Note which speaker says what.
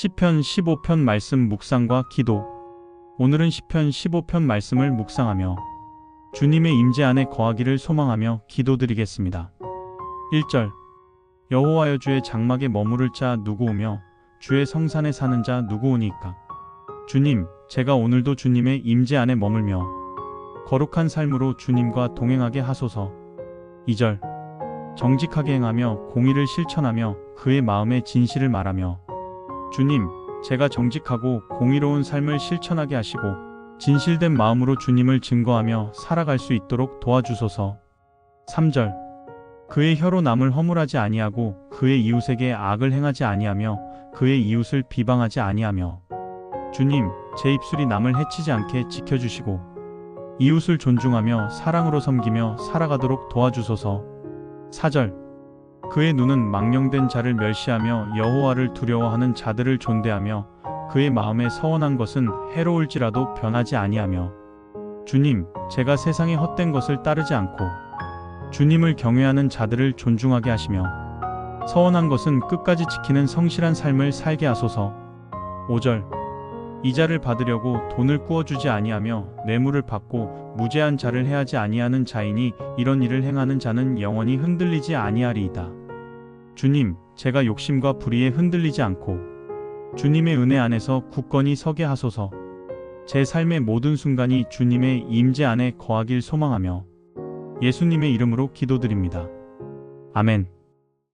Speaker 1: 시편 15편 말씀 묵상과 기도. 오늘은 시편 15편 말씀을 묵상하며 주님의 임재 안에 거하기를 소망하며 기도드리겠습니다. 1절 여호와여 주의 장막에 머무를 자 누구 오며 주의 성산에 사는 자 누구 오니까 주님 제가 오늘도 주님의 임재 안에 머물며 거룩한 삶으로 주님과 동행하게 하소서 2절 정직하게 행하며 공의를 실천하며 그의 마음의 진실을 말하며 주님 제가 정직하고 공의로운 삶을 실천하게 하시고 진실된 마음으로 주님을 증거하며 살아갈 수 있도록 도와주소서. 3절. 그의 혀로 남을 허물하지 아니하고 그의 이웃에게 악을 행하지 아니하며 그의 이웃을 비방하지 아니하며 주님 제 입술이 남을 해치지 않게 지켜주시고 이웃을 존중하며 사랑으로 섬기며 살아가도록 도와주소서. 4절 그의 눈은 망령된 자를 멸시하며 여호와를 두려워하는 자들을 존대하며 그의 마음에 서원한 것은 해로울지라도 변하지 아니하며 주님 제가 세상의 헛된 것을 따르지 않고 주님을 경외하는 자들을 존중하게 하시며 서원한 것은 끝까지 지키는 성실한 삶을 살게 하소서. 5절 이자를 받으려고 돈을 꾸어주지 아니하며 뇌물을 받고 무죄한 자를 해하지 아니하는 자이니 이런 일을 행하는 자는 영원히 흔들리지 아니하리이다. 주님, 제가 욕심과 불의에 흔들리지 않고 주님의 은혜 안에서 굳건히 서게 하소서. 제 삶의 모든 순간이 주님의 임재 안에 거하길 소망하며 예수님의 이름으로 기도드립니다. 아멘.